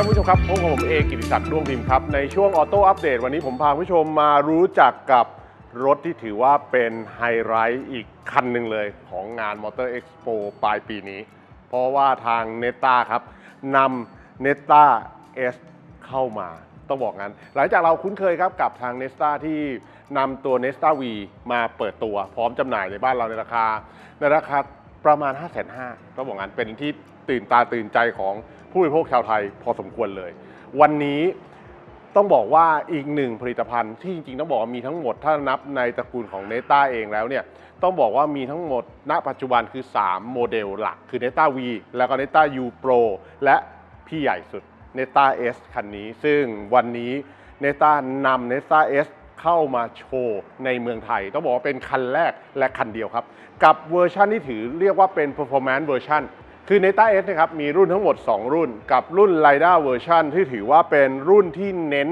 ครับผู้ชมครับพบกับผมเอกิติศักดิ์ดวงพิมพ์ครับ ในช่วงออโต้อัปเดตวันนี้ผมพาผู้ชมมารู้จักกับรถที่ถือว่าเป็นไฮไลท์อีกคันหนึ่งเลยของงานมอเตอร์เอ็กซ์โปปลายปีนี้ เพราะว่าทางเนต้าครับนำเนต้าเอสเข้ามาต้องบอกงั้น หลังจากเราคุ้นเคยครับกับทางเนสตาที่นำตัวเนสตาวีมาเปิดตัว พร้อมจำหน่ายในบ้านเราในราคาในราคาประมาณ 5 5 0 0 0ต้องบอกงั้นเป็นที่ตื่นตาตื่นใจของ ผู้บริโภคชาวไทยพอสมควรเลย วันนี้ต้องบอกว่าอีกหนึ่งผลิตภัณฑ์ที่จริงๆ ต้องบอกว่ามีทั้งหมดถ้านับในตระกูลของเนต้าเองแล้วเนี่ยต้องบอกว่ามีทั้งหมดณปัจจุบันคือ 3 โมเดลหลัก คือ n e t a V แล้วก็ n e t a U Pro และพี่ใหญ่สุด n e t a S คันนี้ ซึ่งวันนี้ n e t a นำ n e t a S เข้ามาโชว์ในเมืองไทย ต้องบอกว่าเป็นคันแรกและคันเดียวครับ กับเวอร์ชันที่ถือเรียกว่าเป็น performance version คือ n e t a S นะครับมีรุ่นทั้งหมด 2 รุ่น กับรุ่น l i d a version ที่ถือว่าเป็นรุ่นที่เน้น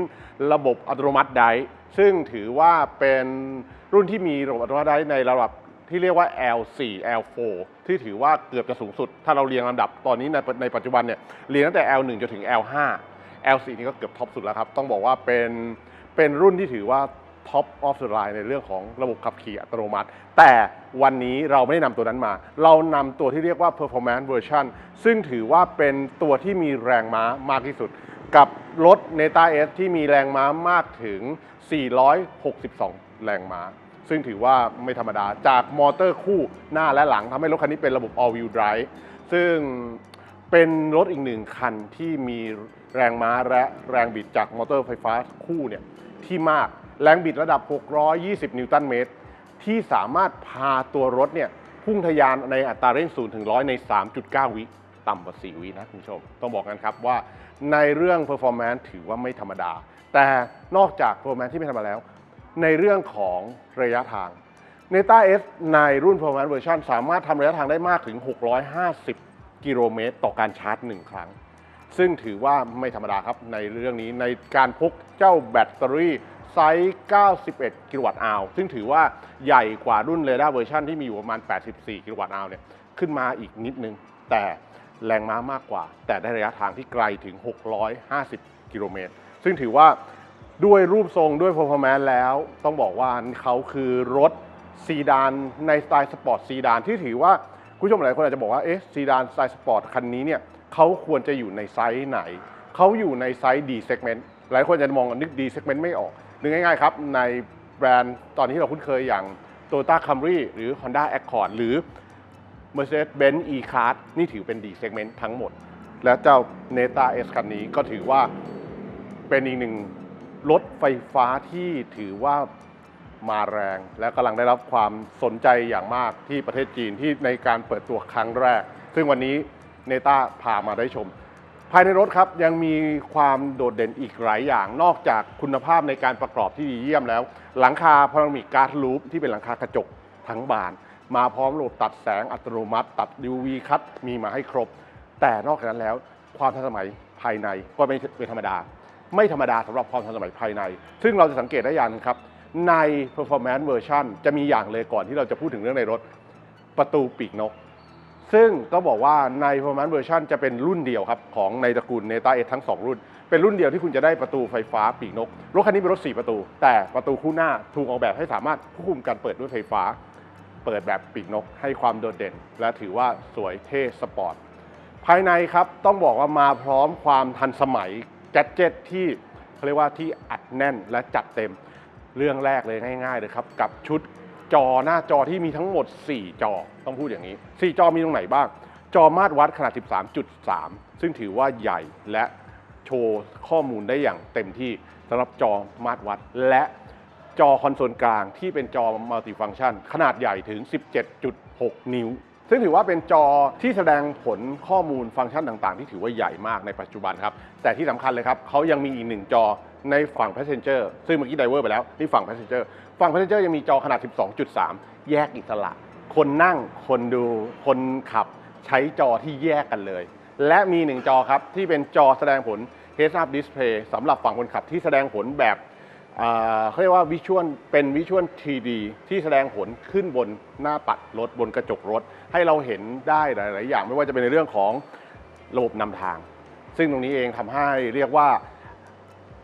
ระบบอัตโนมัติได์ซึ่งถือว่าเป็นรุ่นที่มีระบบอัตโนมัติได์ในระดับที่เรียกว่า L4 L4 ที่ถือว่าเกือบจะสูงสุด ถ้าเราเรียงลำดับตอนนี้ในในปัจจุบันเนี่ยเรียงตั้งแต่ L1 จนถึง L5 L4 นี่ก็เกือบท็อปสุดแล้วครับ ต้องบอกว่าเป็นเป็นรุ่นที่ถือว่า ท็อปออฟ the line ในเรื่องของระบบขับขี่อัตโนมัติ แต่วันนี้เราไม่ได้นำตัวนั้นมา เรานำตัวที่เรียกว่า performance version ซึ่งถือว่าเป็นตัวที่มีแรงม้ามากที่สุด กับรถ n e t a S ที่มีแรงม้ามากถึง 462 แรงม้า ซึ่งถือว่าไม่ธรรมดาจากมอเตอร์คู่หน้าและหลังทำให้รถคันนี้เป็นระบบ all wheel drive ซึ่งเป็นรถอีกหนึ่งคันที่มีแรงม้าและแรงบิดจากมอเตอร์ไฟฟ้าคู่เนี่ยที่มาก แรงบิดระดับ 620 นิวตันเมตร ที่สามารถพาตัวรถเนี่ยพุ่งทะยานในอัตราเร่ง0ถึง100 ใน 3.9 วิ ต่ำกว่า 4 วินะคุณผู้ชม ต้องบอกกันครับว่าในเรื่อง performance ถือว่าไม่ธรรมดา แต่นอกจาก performance ที่ไม่ธรรมดาแล้ว ในเรื่องของระยะทาง n e t a S ในรุ่น performance version สามารถทำระยะทางได้มากถึง 650 กิโลเมตร ต่อการชาร์จ 1 ครั้ง ซึ่งถือว่าไม่ธรรมดาครับในเรื่องนี้ในการพกเจ้าแบตเตอรี่ ไซส์ 91 กิโลวัตต์อาวซึ่งถือว่าใหญ่กว่ารุ่นเรดาร์เวอร์ชันที่มีอยู่ประมาณ 84 กิโลวัตต์อาวเนี่ยขึ้นมาอีกนิดนึง แต่แรงม้ามากกว่า แต่ได้ระยะทางที่ไกลถึง 650 กิโลเมตร ซึ่งถือว่าด้วยรูปทรงด้วย performance แล้ว ต้องบอกว่าเขาคือรถซีดานในสไตล์สปอร์ตซีดานที่ถือว่าคุณผู้ชมหลายคนอาจจะบอกว่าเอ๊ะซีดานสไตล์สปอร์ตคันนี้เนี่ยเขาควรจะอยู่ในไซส์ไหน เขาอยู่ในไซส์ D segment หลายคนจะมองนึก D segment ไม่ออกนึกง่ายๆครับ ในแบรนด์ตอนนี้เราคุ้นเคยอย่าง Toyota Camry หรือ Honda Accord หรือ Mercedes-Benz E-Class นี่ถือเป็น D segment ทั้งหมด และเจ้า Neta S คันนี้ก็ถือว่าเป็นอีกหนึ่งรถไฟฟ้าที่ถือว่ามาแรง และกำลังได้รับความสนใจอย่างมากที่ประเทศจีนที่ในการเปิดตัวครั้งแรก ซึ่งวันนี้เนต้าพามาได้ชม ภายในรถครับยังมีความโดดเด่นอีกหลายอย่าง นอกจากคุณภาพในการประกอบที่ดีเยี่ยมแล้ว หลังคาพารามิกการ์ดลูปที่เป็นหลังคากระจกทั้งบาน มาพร้อมระบบตัดแสงอัตโนมัติ ตัด UV คัดมีมาให้ครบ แต่นอกจากนั้นแล้ว ความทันสมัยภายในก็ไม่เป็นธรรมดา ไม่ธรรมดาสำหรับความทันสมัยภายใน ซึ่งเราจะสังเกตได้อย่างนึงครับ ใน performance version จะมีอย่างเลยก่อนที่เราจะพูดถึงเรื่องในรถประตูปีกนก ซึ่งก็บอกว่าใน performance version จะเป็นรุ่นเดียวครับ ของในตระกูล Neta S ทั้ง 2 รุ่น เป็นรุ่นเดียวที่คุณจะได้ประตูไฟฟ้าปีกนก รถคันนี้เป็นรถ 4 ประตู แต่ประตูคู่หน้าถูกออกแบบให้สามารถควบคุมการเปิดด้วยไฟฟ้า เปิดแบบปีกนก ให้ความโดดเด่น และถือว่าสวยเท่สปอร์ตภายในครับต้องบอกว่ามาพร้อมความทันสมัยแกดเจิตที่เขาเรียกว่าที่อัดแน่นและจัดเต็มเรื่องแรกเลยง่ายๆเลยครับกับชุด จอหน้าจอที่มีทั้งหมด 4 จอต้องพูดอย่างนี้ 4 จอมีตรงไหนบ้าง จอมาตรวัดขนาด 13.3 ซึ่งถือว่าใหญ่และโชว์ข้อมูลได้อย่างเต็มที่สำหรับจอมาตรวัด และจอคอนโซลกลางที่เป็นจอมัลติฟังก์ชันขนาดใหญ่ถึง 17.6 นิ้ว ซึ่งถือว่าเป็นจอที่แสดงผลข้อมูลฟังก์ชันต่างๆ ที่ถือว่าใหญ่มากในปัจจุบันครับ แต่ที่สำคัญเลยครับเขายังมีอีกหนึ่งจอในฝั่ง Passenger ซึ่งเมื่อกี้ไดเวอร์ไปแล้วนี่ฝั่ง Passenger ฝั่ง Passenger ยังมีจอขนาด 12.3 แยกอิสระ คนนั่ง คนดู คนขับ ใช้จอที่แยกกันเลย และมีหนึ่งจอครับที่เป็นจอแสดงผล Heads Up Display สำหรับฝั่งคนขับที่แสดงผลแบบ เขาเรียกว่าวิชวลเป็นวิชวล 3D ที่แสดงผลขึ้นบนหน้าปัดรถบนกระจกรถ ให้เราเห็นได้หลาย ๆ อย่างไม่ว่าจะเป็นในเรื่องของระบบนำทาง ซึ่งตรงนี้เองทำให้เรียกว่า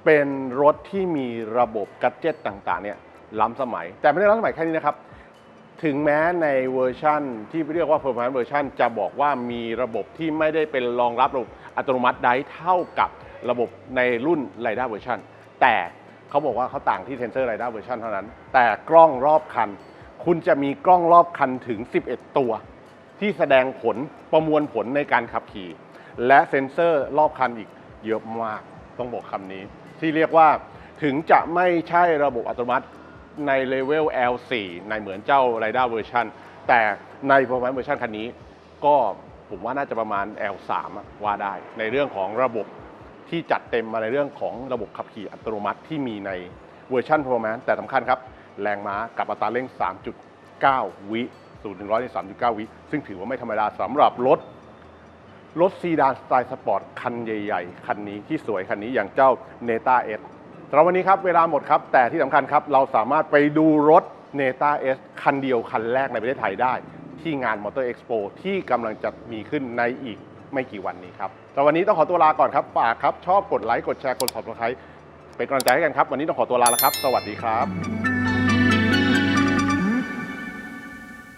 เป็นรถที่มีระบบกัจเจตต่าง ๆ เนี่ยล้ำสมัย แต่ไม่ได้ล้ำสมัยแค่นี้นะครับ ถึงแม้ในเวอร์ชั่นที่เรียกว่า performance version จะบอกว่ามีระบบที่ไม่ได้เป็นรองรับระบบอัตโนมัติได้เท่ากับระบบในรุ่น r i d a r version แต่ เขาบอกว่าเขาต่างที่ Tensor r i d a r version เท่านั้น แต่กล้องรอบคัน คุณจะมีกล้องรอบคันถึง 11 ตัว ที่แสดงผลประมวลผลในการขับขี่ และเซ็นเซอร์รอบคันอีกเยอะมากต้องบอกคำนี้ ที่เรียกว่าถึงจะไม่ใช่ระบบอัตโนมัติในเลเวล L4 ในเหมือนเจ้า r i d a r version แต่ใน performance version คันนี้ ก็ผมว่าน่าจะประมาณ L3 ว่าได้ ในเรื่องของระบบ ที่จัดเต็มมาในเรื่องของระบบขับขี่อัตโนมัติที่มีในเวอร์ชัน performance แต่สำคัญครับ แรงม้ากับอัตราเร่ง 3.9 วิ0ถึง100ใน3.9 วิ ซึ่งถือว่าไม่ธรรมดาสำหรับรถ รถซีดานสไตล์สปอร์ต คันใหญ่ ๆ คันนี้ที่สวยคันนี้อย่างเจ้าเนต้าเอสสำหรับวันนี้ครับ เวลาหมดครับ แต่ที่สำคัญครับ เราสามารถไปดูรถเนต้าเอสคันเดียวคันแรกในประเทศไทยได้ ที่งานมอเตอร์เอ็กซ์โปที่กำลังจะมีขึ้นในอีก ไม่กี่วันนี้ครับแต่วันนี้ต้องขอตัวลาก่อนครับฝากครับชอบกดไลค์กดแชร์กด subscribe เป็นกำลังใจให้กันครับ วันนี้ต้องขอตัวลาแล้วครับ สวัสดีครับ